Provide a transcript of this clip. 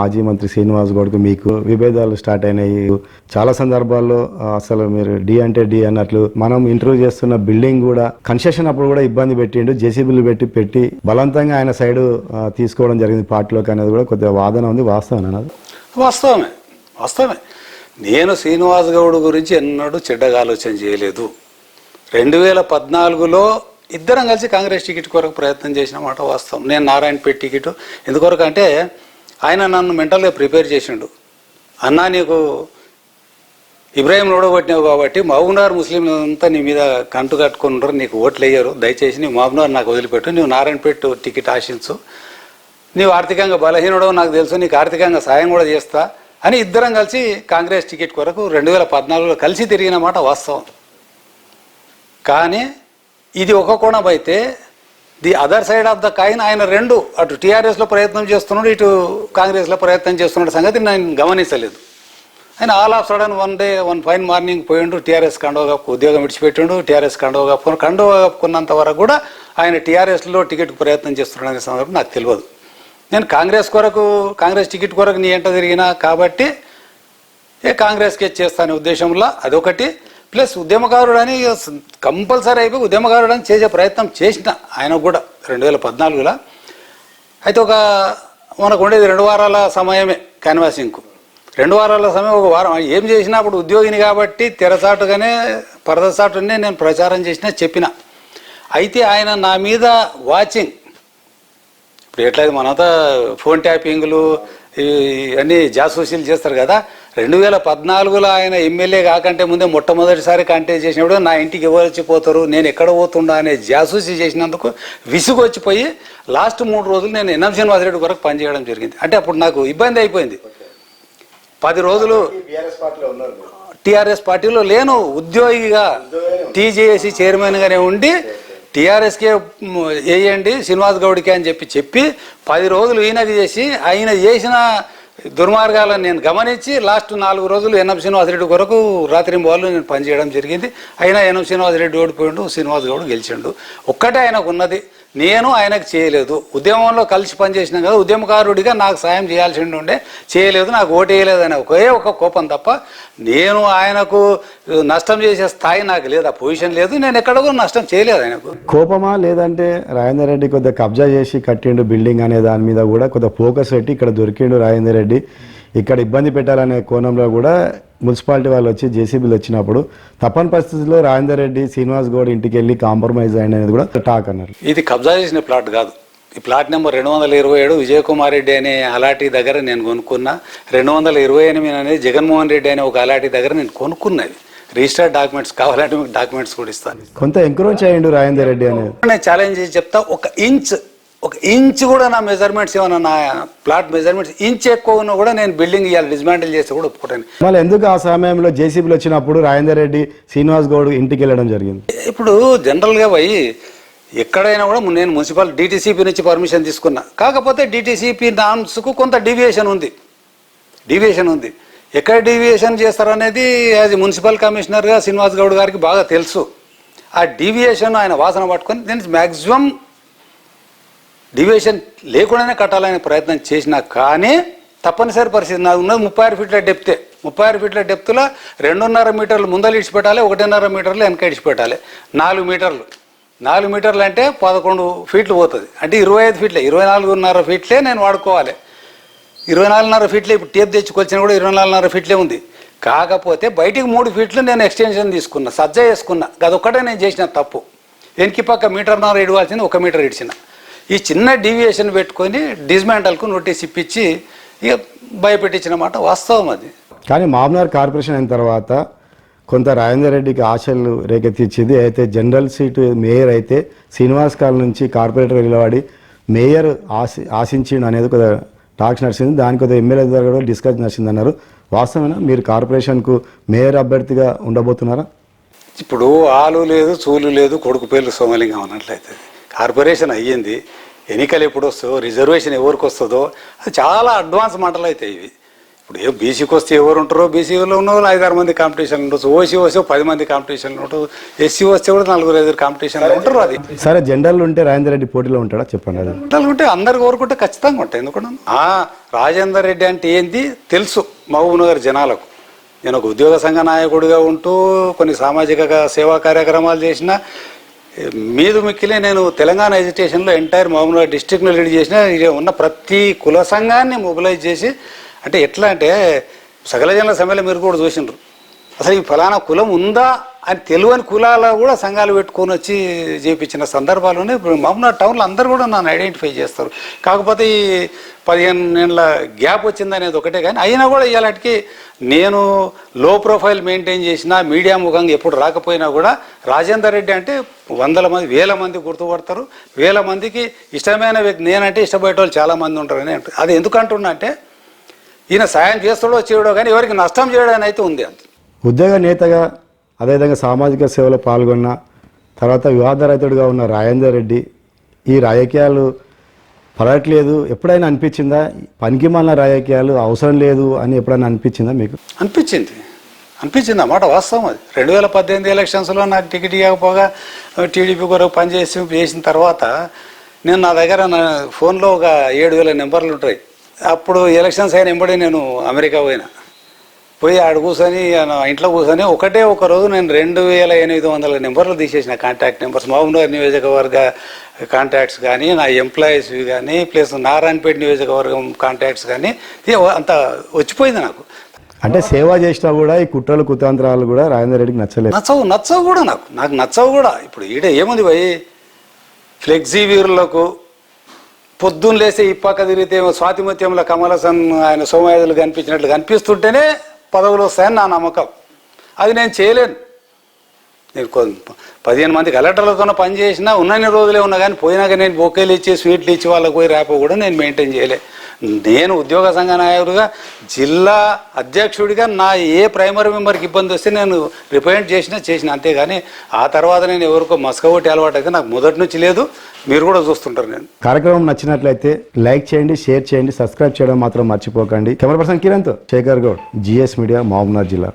మాజీ మంత్రి శ్రీనివాస్ గౌడ్కి మీకు విభేదాలు స్టార్ట్ అయినాయి. చాలా సందర్భాల్లో అసలు మీరు డి అంటే డి అన్నట్లు మనం ఇంటర్వ్యూ చేస్తున్న బిల్డింగ్ కూడా కన్స్ట్రక్షన్ అప్పుడు కూడా ఇబ్బంది పెట్టిండు. జేసీబీలు పెట్టి పెట్టి బలవంతంగా ఆయన సైడ్ తీసుకోవడం జరిగింది పార్టీలోకి అనేది కూడా కొద్దిగా వాదన ఉంది. వాస్తవం అన్నది వాస్తవమే. వాస్తవమే. నేను శ్రీనివాస్ గౌడ్ గురించి ఎన్నడూ చెడ్డగా ఆలోచన చేయలేదు. రెండు వేల పద్నాలుగులో ఇద్దరం కలిసి కాంగ్రెస్ టికెట్ కొరకు ప్రయత్నం చేసిన మాట వాస్తవం. నేను నారాయణపేట టికెట్ ఎందుకొరకు అంటే ఆయన నన్ను మెంటల్గా ప్రిపేర్ చేసిండు. అన్నా నీకు ఇబ్రాహీం ఓడగొట్టినావు కాబట్టి మహబూబ్నగర్ ముస్లింలు అంతా నీ మీద కంటు కట్టుకుని ఉండరు నీకు ఓట్లు వేయరు. దయచేసి నీ మహబూబ్నగర్ నాకు వదిలిపెట్టు. నువ్వు నారాయణపేట టికెట్ ఆశించు. నీవు ఆర్థికంగా బలహీనుడో నాకు తెలుసు. నీకు ఆర్థికంగా సాయం కూడా చేస్తా అని ఇద్దరం కలిసి కాంగ్రెస్ టికెట్ కొరకు రెండు వేల పద్నాలుగులో కలిసి తిరిగిన మాట వాస్తవం. కానీ ఇది ఒక కోణం అయితే the other side of the coin ఆయన రెండు అటు టీఆర్ఎస్లో ప్రయత్నం చేస్తున్నాడు ఇటు కాంగ్రెస్లో ప్రయత్నం చేస్తున్నాడు సంగతి నేను గమనించలేదు. ఆయన all of sudden one day one fine morning పోయిండు టీఆర్ఎస్ కండవ కప్పు ఉద్యోగం విడిచిపెట్టిండు టీఆర్ఎస్ కండవ కప్పుకుని కండవ కప్పుకున్నంత వరకు కూడా ఆయన టీఆర్ఎస్లో టికెట్ ప్రయత్నం చేస్తున్నాడు అనే సందర్భం నాకు తెలియదు. నేను కాంగ్రెస్ కొరకు కాంగ్రెస్ టికెట్ కొరకు నీ ఎంట తిరిగినా కాబట్టి ఏ కాంగ్రెస్కి చేస్తానే ఉద్దేశంలో అదొకటి. ప్లస్ ఉద్యమకారుడు అని కంపల్సరీ అయిపోయి ఉద్యమకారుడు అని చేసే ప్రయత్నం చేసిన ఆయన కూడా రెండు వేల పద్నాలుగులో. అయితే ఒక మనకు ఉండేది రెండు వారాల సమయమే క్యాన్వాసింగ్కు. రెండు వారాల సమయం ఒక వారం. ఏం చేసినా అప్పుడు ఉద్యోగిని కాబట్టి తెరచాటుగానే పరదసాటునే నేను ప్రచారం చేసినా చెప్పిన. అయితే ఆయన నా మీద వాచింగ్. ఇప్పుడు ఎట్లయితే మనంతా ఫోన్ ట్యాపింగ్లు ఇవి అన్ని జాసూసీలు చేస్తారు కదా రెండు వేల పద్నాలుగులో ఆయన ఎమ్మెల్యే కాకంటే ముందే మొట్టమొదటిసారి కంటే చేసినప్పుడు నా ఇంటికి ఎవరు వచ్చిపోతారు నేను ఎక్కడ పోతుండా అనే జాసూసీ చేసినందుకు విసుగు వచ్చిపోయి లాస్ట్ మూడు రోజులు నేను ఎన్ఎం శ్రీనివాసరెడ్డి కొరకు పనిచేయడం జరిగింది. అంటే అప్పుడు నాకు ఇబ్బంది అయిపోయింది. పది రోజులు టీఆర్ఎస్ పార్టీలో లేను ఉద్యోగిగా టీజేఏసీ చైర్మన్గానే ఉండి టీఆర్ఎస్కే వేయండి శ్రీనివాస్ గౌడ్కి అని చెప్పి చెప్పి పది రోజులు ఈయనకి చేసి ఆయన చేసిన దుర్మార్గాలను నేను గమనించి లాస్ట్ నాలుగు రోజులు ఎన్ఎం శ్రీనివాసరెడ్డి కొరకు రాత్రి వాళ్ళు నేను పనిచేయడం జరిగింది. అయినా ఎన్ఎం శ్రీనివాసరెడ్డి ఓడిపోయిండు శ్రీనివాస్ గౌడ్ గెలిచిండు. ఒక్కటే ఆయనకు ఉన్నది. నేను ఆయనకు చేయలేదు. ఉద్యమంలో కలిసి పనిచేసినాం కదా ఉద్యమకారుడిగా నాకు సాయం చేయాల్సి ఉండే చేయలేదు నాకు ఓటేయలేదు అనే ఒకే ఒక కోపం తప్ప నేను ఆయనకు నష్టం చేసే స్థాయి నాకు లేదు ఆ పొజిషన్ లేదు నేను ఎక్కడ కూడా నష్టం చేయలేదు ఆయనకు. కోపమా లేదంటే రాజేందర్ రెడ్డి కొద్దిగా కబ్జా చేసి కట్టిండు బిల్డింగ్ అనే దాని మీద కూడా కొద్దిగా ఫోకస్ పెట్టి ఇక్కడ దొరికిండు రాజేందర్ రెడ్డి. ఇక్కడ ఇబ్బంది పెట్టాలనే కోణంలో కూడా మున్సిపాలిటీ వాళ్ళు వచ్చి జేసీబీలు వచ్చినప్పుడు తప్పని పరిస్థితుల్లో రాజేందర్ రెడ్డి శ్రీనివాస్ గౌడ్ ఇంటికి వెళ్ళి కాంప్రమైజ్ అయ్యింది అనేది కూడా టాక్ అన్నారు. ఇది కబ్జా చేసిన ప్లాట్ కాదు. ఈ ప్లాట్ నెంబర్ రెండు వందల ఇరవై ఏడు విజయకుమార్ రెడ్డి అనే అలాంటి దగ్గర నేను కొనుక్కున్నా. రెండు వందల ఇరవై ఎనిమిది అనేది జగన్మోహన్ రెడ్డి అనే ఒక అలాంటి దగ్గర నేను కొనుక్కున్నది రిజిస్టర్డ్ డాక్యుమెంట్స్ కావాలంటే మీకు డాక్యుమెంట్స్ కూడా ఇస్తాను. కొంత ఎంకరేజ్ అయ్యిండు రాజేందర్ రెడ్డి అనేది. నేను ఛాలెంజ్ చేసి చెప్తా ఒక ఇంచ్ ఒక ఇంచ్ కూడా నా మెజర్మెంట్స్ ఏమన్నా నా ప్లాట్ మెజర్మెంట్స్ ఇంచ్ ఎక్కువ ఉన్నా కూడా నేను బిల్డింగ్ ఇవ్వాలి డిస్మాంటిల్ చేస్తే కూడా ఒప్పుకోటాను మళ్ళీ ఎందుకు ఆ సమయంలో జేసీబీలు వచ్చినప్పుడు రాజేందర్ రెడ్డి శ్రీనివాస్ గౌడ్ ఇంటికి వెళ్ళడం జరిగింది? ఇప్పుడు జనరల్గా పోయి ఎక్కడైనా కూడా నేను మున్సిపల్ డిటీసీపీ నుంచి పర్మిషన్ తీసుకున్నా. కాకపోతే డిటీసీపీ నామ్స్కు కొంత డీవియేషన్ ఉంది. డీవియేషన్ ఉంది. ఎక్కడ డీవియేషన్ చేస్తారనేది యాజ్ మున్సిపల్ కమిషనర్గా శ్రీనివాస్ గౌడ్ గారికి బాగా తెలుసు. ఆ డీవియేషన్ ఆయన వాసన పట్టుకొని నేను మ్యాక్సిమం డివియేషన్ లేకుండానే కట్టాలనే ప్రయత్నం చేసినా కానీ తప్పనిసరి పరిస్థితి నాకు ఉన్నది ముప్పై ఆరు ఫీట్ల డెప్తే. ముప్పై ఆరు ఫీట్ల డెప్త్లో రెండున్నర మీటర్లు ముందలు ఇడిచిపెట్టాలి ఒకటిన్నర మీటర్లు వెనక ఇడిచిపెట్టాలి. నాలుగు మీటర్లు. నాలుగు మీటర్లు అంటే పదకొండు ఫీట్లు పోతుంది. అంటే ఇరవై ఐదు ఫీట్లే. ఇరవై నాలుగున్నర ఫీట్లే నేను వాడుకోవాలి. ఇరవై నాలుగున్నర ఫీట్లే ఇప్పుడు టేప్ తెచ్చుకొచ్చినా కూడా ఇరవై నాలుగున్నర ఫీట్లే ఉంది. కాకపోతే బయటికి మూడు ఫీట్లు నేను ఎక్స్టెన్షన్ తీసుకున్నా సజ్జ చేసుకున్నా. అదొక్కటే నేను చేసిన తప్పు. వెనక్కి పక్క మీటర్న్నర ఇడవాల్సింది ఒక మీటర్ ఇడిచిన. ఈ చిన్న డీవియేషన్ పెట్టుకొని డిస్మాంటల్కు నోటీస్ ఇప్పించి ఇక భయపెట్టించిన మాట వాస్తవం అది. కానీ మామనార్ కార్పొరేషన్ అయిన తర్వాత కొంత రాజేందర్ రెడ్డికి ఆశలు రేకెత్తించింది అయితే జనరల్ సీటు మేయర్ అయితే శ్రీనివాస్ కాల్ నుంచి కార్పొరేటర్ నిలబడి మేయర్ ఆశి ఆశించిండు అనేది కొద్దిగా టాక్స్ నడిచింది. దానికి కొద్దిగా ఎమ్మెల్యే ద్వారా కూడా డిస్కస్ నడిచింది అన్నారు. వాస్తవమేనా? మీరు కార్పొరేషన్కు మేయర్ అభ్యర్థిగా ఉండబోతున్నారా? ఇప్పుడు ఆలు లేదు చూలు లేదు కొడుకు పేర్లు సోమలింగం అన్నట్లయితే. కార్పొరేషన్ అయ్యింది. ఎన్నికలు ఎప్పుడు వస్తుందో రిజర్వేషన్ ఎవరికి వస్తుందో అది చాలా అడ్వాన్స్ మాటలు అవుతాయి ఇవి. ఇప్పుడు ఏ బీసీకి వస్తే ఎవరు ఉంటారో బీసీలో ఉన్న వాళ్ళు ఐదారు మంది కాంపిటీషన్ ఉండొచ్చు. ఓసీ వస్తే పది మంది కాంపిటీషన్ ఉండదు ఎస్సీ వస్తే కూడా నలుగురు ఐదుగురు కాంపిటీషన్ ఉంటారు అది. సరే జనరల్ ఉంటే రాజేందర్ రెడ్డి పోటీలో ఉంటాడా? చెప్పండి ఉంటాయి ఉంటే అందరు కోరుకుంటే ఖచ్చితంగా ఉంటాయి. ఎందుకంటే ఆ రాజేందర్ రెడ్డి అంటే ఏంది? తెలుసు మహబూబ్ నగర్ జనాలకు. నేను ఒక ఉద్యోగ సంఘ నాయకుడిగా ఉంటూ కొన్ని సామాజిక సేవా కార్యక్రమాలు చేసిన మీదు మిక్కిలే నేను తెలంగాణ ఎడ్యుకేషన్లో ఎంటైర్ మామూలుగా నగర్ లీడ్ చేసిన ఉన్న ప్రతి కుల సంఘాన్ని మొబిలైజ్ చేసి అంటే ఎట్లా అంటే సకల జనుల సమ్మెలో మీరు కూడా చూసిండ్రు. అసలు ఈ ఫలానా కులం ఉందా అని తెలియని కులాల కూడా సంఘాలు పెట్టుకొని వచ్చి చేపించిన సందర్భాలు ఇప్పుడు మహబూబ్నగర్ టౌన్లో అందరు కూడా నన్ను ఐడెంటిఫై చేస్తారు. కాకపోతే ఈ పదిహేను నెలల గ్యాప్ వచ్చింది అనేది ఒకటే కానీ అయినా కూడా ఇవాళకి నేను లో ప్రొఫైల్ మెయింటైన్ చేసినా మీడియా ముఖంగా ఎప్పుడు రాకపోయినా కూడా రాజేందర్ రెడ్డి అంటే వందల మంది వేల మంది గుర్తుపడతారు. వేల మందికి ఇష్టమైన వ్యక్తి నేనంటే ఇష్టపడే వాళ్ళు చాలామంది ఉంటారు అని అది ఎందుకంటున్నా అంటే ఈయన సాయం చేస్తాడో చేయడో కానీ ఎవరికి నష్టం చేయడానికి అయితే ఉంది అంత. ఉద్యోగ నేతగా అదేవిధంగా సామాజిక సేవలో పాల్గొన్న తర్వాత వివాదరహితుడిగా ఉన్న రాజేందర్ రెడ్డి ఈ రాజకీయాలు పడట్లేదు. ఎప్పుడైనా అనిపించిందా? పనికి మన రాజకీయాలు అవసరం లేదు అని ఎప్పుడైనా అనిపించిందా మీకు? అనిపించింది. అనిపించింది. అన్నమాట వాస్తవం అది. రెండు వేల పద్దెనిమిది ఎలక్షన్స్లో నాకు టికెట్ ఇవ్వకపోగా టీడీపీ కొరకు పనిచేసి చేసిన తర్వాత నేను నా దగ్గర నా ఫోన్లో ఒక ఏడు వేల నెంబర్లు ఉంటాయి. అప్పుడు ఎలక్షన్స్ అయిన వెంబడి నేను అమెరికా పోయినా. పోయి ఆడ కూర్చొని ఇంట్లో కూర్చొని ఒకటే ఒక రోజు నేను రెండు వేల ఎనిమిది వందల నెంబర్లు తీసేసిన కాంటాక్ట్ నెంబర్స్ మహబూబ్నగర్ నియోజకవర్గ కాంటాక్ట్స్ కానీ నా ఎంప్లాయీస్వి కానీ ప్లస్ నారాయణపేట నియోజకవర్గం కాంటాక్ట్స్ కానీ అంత వచ్చిపోయింది నాకు. అంటే సేవ చేసినా కూడా ఈ కుట్రలు కుతంత్రాలు కూడా రాజేందర్ రెడ్డికి నచ్చలేదు. నచ్చవు నచ్చవు కూడా నాకు. నాకు నచ్చవు కూడా. ఇప్పుడు ఈడ ఏముంది భయ్? ఫ్లెక్సీ వీరులకు పొద్దున్న లేస్తే ఇప్పక తిరిగితే స్వాతిమత్యంలో కమలసన్ ఆయన సోమయాజులు కనిపించినట్లు కనిపిస్తుంటేనే పదవులు వస్తాయని నా నమ్మకం. అది నేను చేయలేను. నేను పదిహేను మంది కలెక్టర్లతో పని చేసినా ఉన్నన్ని రోజులే ఉన్నా కానీ పోయినాక నేను బొకేలు ఇచ్చి స్వీట్లు ఇచ్చి వాళ్ళకి పోయి రేపో కూడా నేను మెయింటైన్ చేయలే. నేను ఉద్యోగ సంఘ నాయకుడిగా జిల్లా అధ్యక్షుడిగా నా ఏ ప్రైమరీ మెంబర్కి ఇబ్బంది వస్తే నేను రిప్రజెంట్ చేసినా చేసిన. అంతేగాని ఆ తర్వాత నేను ఎవరికో మస్కవట్టి అలవాటు అయితే నాకు మొదటి నుంచి లేదు. మీరు కూడా చూస్తుంటారు నేను. కార్యక్రమం నచ్చినట్లయితే లైక్ చేయండి షేర్ చేయండి సబ్స్క్రైబ్ చేయడం మాత్రం మర్చిపోకండి. కెమెరా పర్సన్ కిరణ్తో శేఖర్ గౌడ్ జిఎస్ మీడియా మహబూబ్నగర్ జిల్లా.